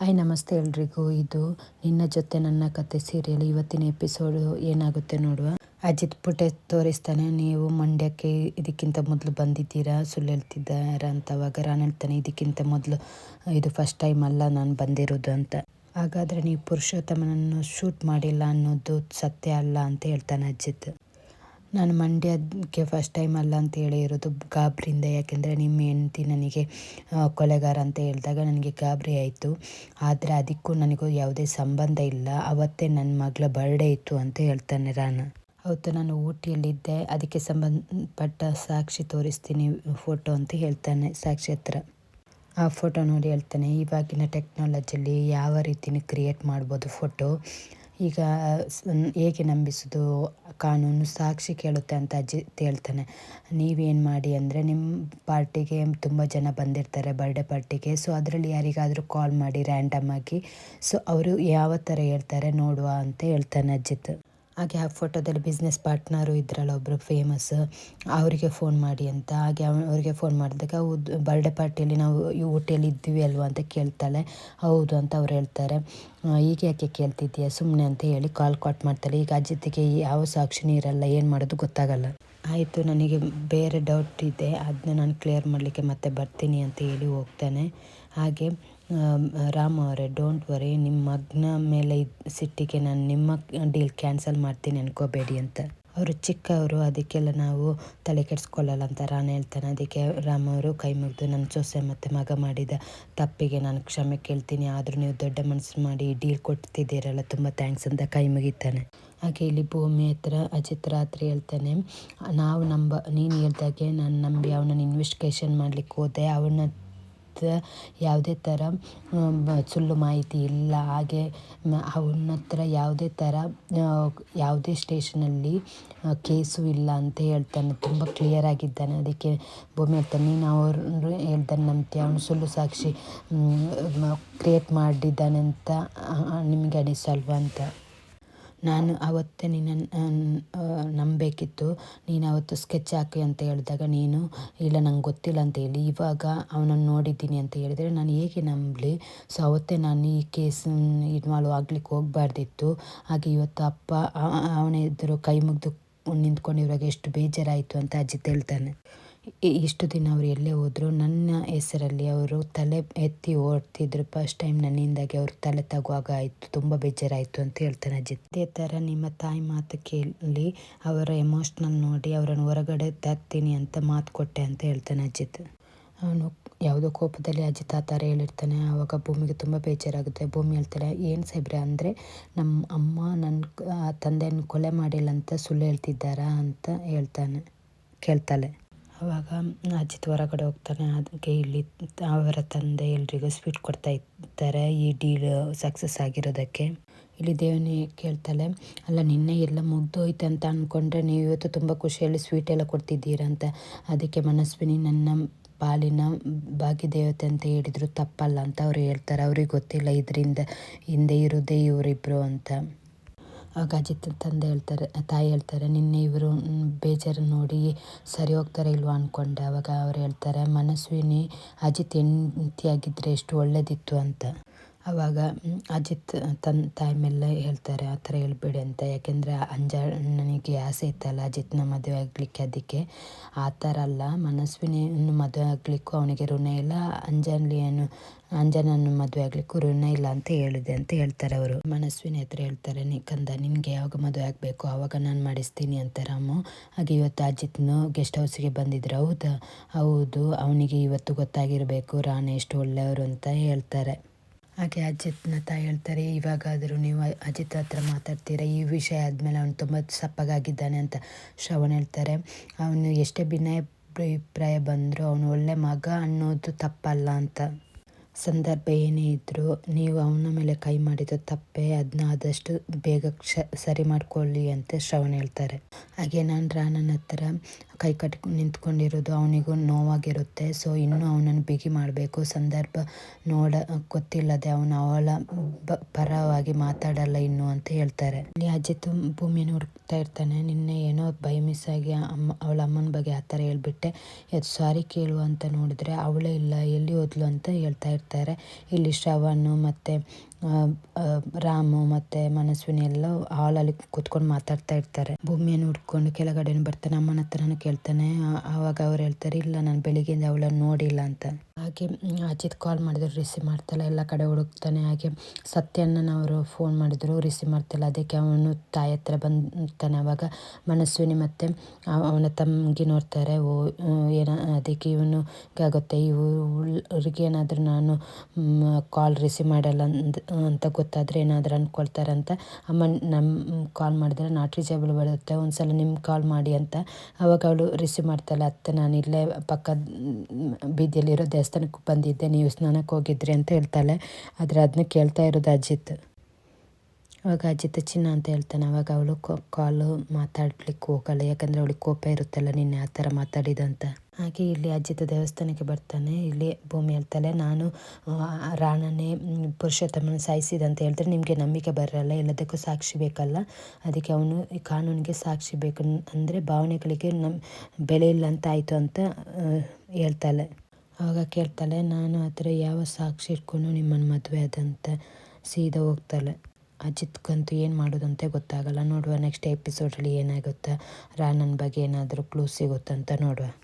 Hi ನಮಸ್ತೆ ಎಲ್ರಿಗೂ. ಇದು ನಿನ್ನ ಜೊತೆ ನನ್ನ ಕತೆ ಸೀರಿಯಲ್. ಇವತ್ತಿನ ಎಪಿಸೋಡು ಏನಾಗುತ್ತೆ ನೋಡುವ? ಅಜಿತ್ ಪುಟೆ ತೋರಿಸ್ತಾನೆ, ನೀವು ಮಂಡ್ಯಕ್ಕೆ ಇದಕ್ಕಿಂತ ಮೊದಲು ಬಂದಿದ್ದೀರಾ? ಸುಳ್ಳು ಹೇಳ್ತಿದ್ದಾರಾ ಅಂತ. ಅವಾಗ ನಾನು ಹೇಳ್ತಾನೆ, ಇದಕ್ಕಿಂತ ಮೊದಲು. ಇದು ಫಸ್ಟ್ ಟೈಮ್ ಅಲ್ಲ, ನಾನು ಬಂದಿರೋದು ಅಂತ. ಹಾಗಾದರೆ ನೀವು ಪುರುಷೋತ್ತಮನನ್ನು ಶೂಟ್ ಮಾಡಿಲ್ಲ ಅನ್ನೋದು ಸತ್ಯ ಅಲ್ಲ ಅಂತ ಹೇಳ್ತಾನೆ ಅಜಿತ್. ನಾನು ಮಂಡ್ಯಕ್ಕೆ ಫಸ್ಟ್ ಟೈಮ್ ಅಲ್ಲ ಅಂತ ಹೇಳಿ ಇರೋದು ಗಾಬರಿಯಿಂದ, ಯಾಕೆಂದರೆ ನಿಮ್ಮ ಹೆಂಡತಿ ನನಗೆ ಕೊಲೆಗಾರ ಅಂತ ಹೇಳಿದಾಗ ನನಗೆ ಗಾಬರಿ ಆಯಿತು. ಆದರೆ ಅದಕ್ಕೂ ನನಗೂ ಯಾವುದೇ ಸಂಬಂಧ ಇಲ್ಲ. ಅವತ್ತೇ ನನ್ನ ಮಗಳ ಬರ್ಡೇ ಇತ್ತು ಅಂತ ಹೇಳ್ತಾನೆ ರಾನಾ. ಅವತ್ತು ನಾನು ಊಟಿಯಲ್ಲಿದ್ದೆ. ಅದಕ್ಕೆ ಸಂಬಂಧಪಟ್ಟ ಸಾಕ್ಷಿ ತೋರಿಸ್ತೀನಿ ಫೋಟೋ ಅಂತ ಹೇಳ್ತಾನೆ ಸಾಕ್ಷಿ ಹತ್ರ. ಆ ಫೋಟೋ ನೋಡಿ ಹೇಳ್ತಾನೆ, ಇವಾಗಿನ ಟೆಕ್ನಾಲಜಿಯಲ್ಲಿ ಯಾವ ರೀತಿನ ಕ್ರಿಯೇಟ್ ಮಾಡ್ಬೋದು ಫೋಟೋ ಈಗ ಹೇಗೆ ನಂಬಿಸೋದು, ಕಾನೂನು ಸಾಕ್ಷಿ ಕೇಳುತ್ತೆ ಅಂತ ಅಜ್ಜಿ ಹೇಳ್ತಾನೆ. ನೀವೇನು ಮಾಡಿ ಅಂದರೆ ನಿಮ್ಮ ಪಾರ್ಟಿಗೆ ತುಂಬ ಜನ ಬಂದಿರ್ತಾರೆ ಬರ್ಡೇ ಪಾರ್ಟಿಗೆ, ಸೊ ಅದರಲ್ಲಿ ಯಾರಿಗಾದರೂ ಕಾಲ್ ಮಾಡಿ ರ್ಯಾಂಡಮ್ ಆಗಿ, ಸೊ ಅವರು ಯಾವ ಥರ ಹೇಳ್ತಾರೆ ನೋಡುವ ಅಂತ ಹೇಳ್ತಾನೆ ಅಜಿತ್. ಹಾಗೆ ಆ ಫೋಟೋದಲ್ಲಿ ಬಿಸ್ನೆಸ್ ಪಾರ್ಟ್ನರು ಇದ್ರಲ್ಲ ಒಬ್ಬರು ಫೇಮಸ್ ಅವರಿಗೆ ಫೋನ್ ಮಾಡಿ ಅಂತ, ಹಾಗೆ ಅವ- ಅವರಿಗೆ ಫೋನ್ ಮಾಡಿದಾಗ ಹೌದು ಬರ್ಡೇ ಪಾರ್ಟಿಯಲ್ಲಿ ನಾವು ಈ ಊಟಿಯಲ್ಲಿ ಇದ್ವಿ ಅಲ್ವಾ ಅಂತ ಕೇಳ್ತಾಳೆ. ಹೌದು ಅಂತ ಅವ್ರು ಹೇಳ್ತಾರೆ. ಈಗ ಯಾಕೆ ಕೇಳ್ತಿದ್ದೀಯ? ಸುಮ್ಮನೆ ಅಂತ ಹೇಳಿ ಕಾಲ್ ಕಟ್ ಮಾಡ್ತಾಳೆ. ಈಗ ಅಜಿತ್ಗೆ ಯಾವ ಸಾಕ್ಷಿನೂ ಇರಲ್ಲ ಏನು ಮಾಡೋದು ಗೊತ್ತಾಗಲ್ಲ. ಆಯಿತು, ನನಗೆ ಬೇರೆ ಡೌಟ್ ಇದೆ. ಅದನ್ನ ನಾನು ಕ್ಲಿಯರ್ ಮಾಡಲಿಕ್ಕೆ ಮತ್ತೆ ಬರ್ತೀನಿ ಅಂತ ಹೇಳಿ ಹೋಗ್ತಾನೆ. ಹಾಗೆ ರಾಮ್ ಅವರೇ ಡೋಂಟ್ ವರಿ ನಿಮ್ಮ ಮಗ್ನ ಮೇಲೆ ಇದ್ದ ಸಿಟ್ಟಿಗೆ ನಾನು ನಿಮ್ಮ ಡೀಲ್ ಕ್ಯಾನ್ಸಲ್ ಮಾಡ್ತೀನಿ ಅನ್ಕೋಬೇಡಿ ಅಂತ. ಅವರು ಚಿಕ್ಕವರು, ಅದಕ್ಕೆಲ್ಲ ನಾವು ತಲೆ ಕೆಡಿಸ್ಕೊಳ್ಳಲ್ಲ ಅಂತ ರಾನ್ ಹೇಳ್ತಾನೆ. ಅದಕ್ಕೆ ರಾಮ ಅವರು ಕೈ ಮುಗಿದು ನನ್ನ ಸೊಸೆ ಮತ್ತು ಮಗ ಮಾಡಿದ ತಪ್ಪಿಗೆ ನಾನು ಕ್ಷಮೆ ಕೇಳ್ತೀನಿ. ಆದರೂ ನೀವು ದೊಡ್ಡ ಮನಸ್ಸು ಮಾಡಿ ಡೀಲ್ ಕೊಡ್ತಿದ್ದೀರಲ್ಲ, ತುಂಬ ಥ್ಯಾಂಕ್ಸ್ ಅಂತ ಕೈ ಮುಗಿತಾನೆ. ಹಾಗೆ ಇಲ್ಲಿ ಭೂಮಿ ಹತ್ರ ಅಜಿತ್ ರಾತ್ರಿ ಹೇಳ್ತಾನೆ, ನಾವು ನಂಬ, ನೀನು ಹೇಳ್ದಾಗೆ ನಾನು ನಂಬಿ ಅವನನ್ನು ಇನ್ವೆಸ್ಟಿಗೇಷನ್ ಮಾಡಲಿಕ್ಕೆ ಹೋದೆ. ಅವನ ಹತ್ರ ಯಾವುದೇ ಥರ ಸುಳ್ಳು ಮಾಹಿತಿ ಇಲ್ಲ. ಹಾಗೆ ಅವನ ಹತ್ರ ಯಾವುದೇ ಥರ ಯಾವುದೇ ಸ್ಟೇಷನಲ್ಲಿ ಕೇಸು ಇಲ್ಲ ಅಂತ ಹೇಳ್ತಾನೆ. ತುಂಬ ಕ್ಲಿಯರ್ ಆಗಿದ್ದಾನೆ. ಅದಕ್ಕೆ ಭೂಮಿ ಹೇಳ್ತಾನೆ ನೀನು ಅವರು ಹೇಳ್ತಾನೆ ನಂಬ್ತೀಯ. ಅವನು ಸುಳ್ಳು ಸಾಕ್ಷಿ ಕ್ರಿಯೇಟ್ ಮಾಡಿದ್ದಾನೆ ಅಂತ ನಿಮಗೆ ಅನಿಸಲ್ವಾ ಅಂತ. ನಾನು ಆವತ್ತೇ ನಿನ್ನ ನಂಬಬೇಕಿತ್ತು ನೀನು ಆವತ್ತು ಸ್ಕೆಚ್ ಹಾಕಿ ಅಂತ ಹೇಳಿದಾಗ ನೀನು, ಇಲ್ಲ ನಂಗೆ ಗೊತ್ತಿಲ್ಲ ಅಂತ ಹೇಳಿ. ಇವಾಗ ಅವನನ್ನು ನೋಡಿದ್ದೀನಿ ಅಂತ ಹೇಳಿದರೆ ನಾನು ಹೇಗೆ ನಂಬಲಿ? ಸೊ ಅವತ್ತೇ ನಾನು ಈ ಕೇಸ್ ಇನ್ವಾಲ್ವ್ ಆಗ್ಲಿಕ್ಕೆ ಹೋಗಬಾರ್ದಿತ್ತು. ಹಾಗೆ ಇವತ್ತು ಅಪ್ಪ ಅವನ ಎದುರು ಕೈ ಮುಗಿದು ನಿಂತ್ಕೊಂಡಿರುವಾಗ ಎಷ್ಟು ಬೇಜಾರಾಯಿತು ಅಂತ ಅಜ್ಜಿ ಹೇಳ್ತಾನೆ. ಇಷ್ಟು ದಿನ ಅವರು ಎಲ್ಲೇ ಹೋದ್ರು, ನನ್ನ ಹೆಸರಲ್ಲಿ ಅವರು ತಲೆ ಎತ್ತಿ ಓಡ್ತಿದ್ರು. ಫಸ್ಟ್ ಟೈಮ್ ನನ್ನಿಂದಾಗಿ ಅವ್ರ ತಲೆ ತಗುವಾಗ ಆಯಿತು, ತುಂಬ ಬೇಜಾರಾಯಿತು ಅಂತ ಹೇಳ್ತಾನೆ ಅಜಿತ್. ಇದೇ ಥರ ನಿಮ್ಮ ತಾಯಿ ಮಾತು ಕೇಳಿ ಅವರ ಎಮೋಷ್ನಲ್ ನೋಡಿ ಅವರನ್ನು ಹೊರಗಡೆ ತರ್ತೀನಿ ಅಂತ ಮಾತು ಕೊಟ್ಟೆ ಅಂತ ಹೇಳ್ತಾನೆ ಅಜಿತ್. ಅವನು ಯಾವುದೋ ಕೋಪದಲ್ಲಿ ಅಜಿತ್ ಆ ಹೇಳಿರ್ತಾನೆ. ಆವಾಗ ಭೂಮಿಗೆ ತುಂಬ ಬೇಜಾರಾಗುತ್ತೆ. ಭೂಮಿ ಹೇಳ್ತಾಳೆ, ಏನು ಸಾಹೇಬ್ರೆ, ಅಂದರೆ ನಮ್ಮ ಅಮ್ಮ ನನ್ನ ತಂದೆಯನ್ನು ಕೊಲೆ ಮಾಡಿಲ್ಲ ಅಂತ ಸುಳ್ಳು ಹೇಳ್ತಿದ್ದಾರಾ? ಅಂತ ಹೇಳ್ತಾನೆ, ಕೇಳ್ತಾಳೆ. ಆವಾಗ ಅಜಿತ್ ಹೊರಗಡೆ ಹೋಗ್ತಾನೆ, ಅದಕ್ಕೆ ಇಲ್ಲಿ ಅವರ ತಂದೆ ಎಲ್ರಿಗೂ ಸ್ವೀಟ್ ಕೊಡ್ತಾ ಇದ್ದಾರೆ, ಈ ಡೀಲ್ ಸಕ್ಸಸ್ ಆಗಿರೋದಕ್ಕೆ. ಇಲ್ಲಿ ದೇವನಿ ಕೇಳ್ತಾಳೆ, ಅಲ್ಲ, ನಿನ್ನೆ ಎಲ್ಲ ಮುಗ್ದೋಯ್ತು ಅಂತ ಅಂದ್ಕೊಂಡ್ರೆ ನೀವು ಇವತ್ತು ತುಂಬ ಖುಷಿಯಲ್ಲಿ ಸ್ವೀಟ್ ಎಲ್ಲ ಕೊಡ್ತಿದ್ದೀರಾ ಅಂತ. ಅದಕ್ಕೆ ಮನಸ್ವಿನಿ ನನ್ನ ಪಾಲಿನ ಭಾಗ್ಯದೇವತೆ ಅಂತ ಹೇಳಿದ್ರು, ತಪ್ಪಲ್ಲ ಅಂತ ಅವ್ರು ಹೇಳ್ತಾರೆ. ಅವ್ರಿಗೆ ಗೊತ್ತಿಲ್ಲ, ಇದರಿಂದ ಹಿಂದೆ ಇರೋದೇ ಇವರಿಬ್ಬರು ಅಂತ. ಆಗ ಅಜಿತ್ ತಂದೆ ಹೇಳ್ತಾರೆ, ತಾಯಿ ಹೇಳ್ತಾರೆ, ನಿನ್ನೆ ಇವರು ಬೇಜಾರು ನೋಡಿ ಸರಿ ಹೋಗ್ತಾರೆ ಇಲ್ವಾ? ಅಂದ್ಕೊಂಡೆ ಅವಾಗ ಅವ್ರು ಹೇಳ್ತಾರೆ, ಮನಸ್ವಿನಿ, ಅಜಿತ್ ಹೆಂಡತಿಯಾಗಿದ್ದರೆ ಎಷ್ಟು ಒಳ್ಳೆಯದಿತ್ತು ಅಂತ. ಆವಾಗ ಮ್, ಅಜಿತ್ ತನ್ನ ತಾಯಿ ಮೇಲೆ ಹೇಳ್ತಾರೆ ಆ ಥರ ಹೇಳ್ಬೇಡಿ ಅಂತ. ಯಾಕೆಂದರೆ ಅಂಜಣ್ಣನಿಗೆ ಆಸೆ ಇತ್ತಲ್ಲ ಅಜಿತ್ನ ಮದುವೆ ಆಗಲಿಕ್ಕೆ ಅದಕ್ಕೆ. ಆ ಥರ ಅಲ್ಲ ಮನಸ್ವಿನಿಯನ್ನು ಮದುವೆ ಆಗಲಿಕ್ಕೂ ಅವನಿಗೆ ಋಣ ಇಲ್ಲ ಅಂಜಲಿಯನ್ನು ಅಂಜನನ್ನು ಮದುವೆ ಆಗಲಿಕ್ಕೂ ಋಣ ಇಲ್ಲ ಅಂತ ಹೇಳಿದೆ ಅಂತ ಹೇಳ್ತಾರೆ ಅವರು. ಮನಸ್ವಿನಿ ಹತ್ರ ಹೇಳ್ತಾರೆ ನೀ ಕಂದ ನಿನಗೆ ಯಾವಾಗ ಮದುವೆ ಆಗಬೇಕು? ಆವಾಗ ನಾನು ಮಾಡಿಸ್ತೀನಿ ಅಂತ ರಾಮು. ಹಾಗೆ ಇವತ್ತು ಅಜಿತ್ನು ಗೆಸ್ಟ್ ಹೌಸಿಗೆ ಬಂದಿದ್ರು. ಹೌದಾ? ಹೌದು ಅವನಿಗೆ ಇವತ್ತು ಗೊತ್ತಾಗಿರಬೇಕು ರಾಣಿ ಎಷ್ಟು ಒಳ್ಳೆಯವರು ಅಂತ ಹೇಳ್ತಾರೆ. ಹಾಗೆ ಅಜಿತ್ನ ತಾಯಿ ಹೇಳ್ತಾರೆ, ಇವಾಗಾದರೂ ನೀವು ಅಜಿತ್ ಹತ್ರ ಮಾತಾಡ್ತೀರಾ? ಈ ವಿಷಯ ಆದಮೇಲೆ ಅವನು ತುಂಬ ಸಪ್ಪಗಾಗಿದ್ದಾನೆ ಅಂತ ಶ್ರವಣ್ ಹೇಳ್ತಾರೆ. ಅವನು ಎಷ್ಟೇ ಭಿನ್ನಾಭಿಪ್ರಾಯ ಬಂದರೂ ಅವನು ಒಳ್ಳೆ ಮಗ ಅನ್ನೋದು ತಪ್ಪಲ್ಲ ಅಂತ ಸಂದರ್ಭ ಏನೇ ಇದ್ದರೂ ನೀವು ಅವನ ಮೇಲೆ ಕೈ ಮಾಡಿದ ತಪ್ಪೇ ಅದನ್ನ ಆದಷ್ಟು ಬೇಗ ಕ್ಷ, ಸರಿ ಮಾಡ್ಕೊಳ್ಳಿ ಅಂತ ಶ್ರವಣ್ ಹೇಳ್ತಾರೆ. ಹಾಗೆ ನಾನು ರಾಣನ ಹತ್ರ ಕೈ ಕಟ್ಟಿ ನಿಂತ್ಕೊಂಡಿರೋದು ಅವನಿಗೂ ನೋವಾಗಿರುತ್ತೆ. ಸೊ, ಇನ್ನೂ ಅವನನ್ನು ಬಿಗಿ ಮಾಡಬೇಕು. ಸಂದರ್ಭ ನೋಡ, ಗೊತ್ತಿಲ್ಲದೆ ಅವನು ಅವಳ ಪರವಾಗಿ ಮಾತಾಡಲ್ಲ ಇನ್ನು ಅಂತ ಹೇಳ್ತಾರೆ. ಇಲ್ಲಿ ಅಜಿತ್ ಭೂಮಿಯನ್ನು ಹುಡುಕ್ತಾ ಇರ್ತಾನೆ. ನಿನ್ನೆ ಏನೋ ಬೈ ಮಿಸ್ ಆಗಿ ಅಮ್ಮ, ಅವಳ ಅಮ್ಮನ ಬಗ್ಗೆ ಆ ಥರ ಹೇಳ್ಬಿಟ್ಟೆ. ಎದು, ಸಾರಿ ಕೇಳು ಅಂತ ನೋಡಿದ್ರೆ ಅವಳೇ ಇಲ್ಲ, ಎಲ್ಲಿ ಹೋದ್ಲು ಅಂತ ಹೇಳ್ತಾ ಇರ್ತಾರೆ. ಇಲ್ಲಿ ಶ್ರವಣ್ಣು ಮತ್ತು ರಾಮು ಮತ್ತು ಮನಸ್ವಿನಿ ಎಲ್ಲ ಹಾಲಲ್ಲಿ ಕೂತ್ಕೊಂಡು ಮಾತಾಡ್ತಾ ಇರ್ತಾರೆ. ಭೂಮಿಯನ್ನು ಹುಡ್ಕೊಂಡು ಕೆಳಗಡೆ ಬರ್ತಾನೆ. ಅಮ್ಮನ ಹತ್ರನೂ ಕೇಳ್ತಾನೆ ಆವಾಗ ಅವ್ರು ಹೇಳ್ತಾರೆ, ಇಲ್ಲ, ನಾನು ಬೆಳಿಗ್ಗೆಯಿಂದ ಅವಳನ್ನು ನೋಡಿಲ್ಲ ಅಂತ. ಹಾಗೆ ಅಜಿತ್ ಕಾಲ್ ಮಾಡಿದ್ರು ರಿಸೀವ್ ಮಾಡ್ತಾಯಿಲ್ಲ ಎಲ್ಲ ಕಡೆ ಹುಡುಕ್ತಾನೆ. ಹಾಗೆ, ಸತ್ಯಣ್ಣನ ಅವರು ಫೋನ್ ಮಾಡಿದ್ರು ರಿಸೀವ್ ಮಾಡ್ತಾಯಿಲ್ಲ ಅದಕ್ಕೆ ಅವನು ತಾಯಿ ಹತ್ರ ಬಂತಾನೆ ಅವಾಗ. ಮನಸ್ವಿನಿ ಮತ್ತು ಅವನ ತಂಗಿ ನೋಡ್ತಾರೆ, ಓ ಏನ, ಅದಕ್ಕೆ ಇವನು ಆಗುತ್ತೆ ಇವ್ರಿಗೆ ಏನಾದರೂ ನಾನು ಕಾಲ್ ರಿಸೀವ್ ಮಾಡಲ್ಲ ಅಂತ ಗೊತ್ತಾದರೆ ಏನಾದರೂ ಅಂದ್ಕೊಳ್ತಾರೆ ಅಂತ. ಅಮ್ಮ ನಮ್ಮ ಕಾಲ್ ಮಾಡಿದ್ರೆ, ನಾಟ್ ರೀಚೇಬಲ್ ಬರುತ್ತೆ, ಒಂದ್ಸಲ ನಿಮ್ಗೆ ಕಾಲ್ ಮಾಡಿ ಅಂತ. ಅವಾಗ ಅವಳು ರಿಸೀವ್ ಮಾಡ್ತಾಳೆ ಅತ್ತೆ ನಾನು ಇಲ್ಲೇ ಪಕ್ಕದ ಬೀದಿಯಲ್ಲಿರೋ ದೇವಸ್ಥಾನಕ್ಕೆ ಬಂದಿದ್ದೆ, ನೀವು ಸ್ನಾನಕ್ಕೆ ಹೋಗಿದ್ರಿ ಅಂತ ಹೇಳ್ತಾಳೆ. ಆದರೆ ಅದನ್ನ ಕೇಳ್ತಾ ಇರೋದು ಅಜಿತ್. ಅವಾಗ ಅಜಿತ ಚಿನ್ನ ಅಂತ ಹೇಳ್ತಾನೆ ಅವಾಗ ಅವಳು ಕಾಲು ಮಾತಾಡ್ಲಿಕ್ಕೆ ಹೋಗಲ್ಲ. ಯಾಕಂದರೆ ಅವಳಿಗೆ ಕೋಪ ಇರುತ್ತಲ್ಲ ನಿನ್ನೆ ಆ ಥರ ಮಾತಾಡಿದಂತ. ಹಾಗೆ ಇಲ್ಲಿ ಅಜಿತ ದೇವಸ್ಥಾನಕ್ಕೆ ಬರ್ತಾನೆ. ಇಲ್ಲಿ ಭೂಮಿ ಹೇಳ್ತಾಳೆ ನಾನು ಆ, ರಾಣನೇ ಪುರುಷೋತ್ತಮನ ಸಾಯಿಸಿದ ಅಂತ ಹೇಳಿದ್ರೆ ನಿಮಗೆ ನಂಬಿಕೆ ಬರಲ್ಲ ಎಲ್ಲದಕ್ಕೂ ಸಾಕ್ಷಿ ಬೇಕಲ್ಲ. ಅದಕ್ಕೆ ಅವನು ಕಾನೂನಿಗೆ ಸಾಕ್ಷಿ ಬೇಕು. ಅಂದರೆ ಭಾವನೆಗಳಿಗೆ ನಮ್ಮ ಬೆಲೆ ಇಲ್ಲ ಅಂತ ಆಯಿತು ಅಂತ ಆ, ಹೇಳ್ತಾಳೆ. ಆವಾಗ ಕೇಳ್ತಾಳೆ ನಾನು ಆದರೆ ಯಾವ ಸಾಕ್ಷಿ ಇಟ್ಕೊಂಡು ನಿಮ್ಮನ್ನು ಮದುವೆ ಆದಂತ? ಸೀದಾ ಹೋಗ್ತಾಳೆ. ಅಜಿತ್ಗಂತೂ ಏನು ಮಾಡೋದಂತೆ ಗೊತ್ತಾಗಲ್ಲ. ನೋಡುವ ನೆಕ್ಸ್ಟ್ ಎಪಿಸೋಡಲ್ಲಿ ಏನಾಗುತ್ತೆ. ರಾಣನ ಬಗ್ಗೆ ಏನಾದರೂ ಕ್ಲೂ ಸಿಗುತ್ತಂತ ನೋಡುವ.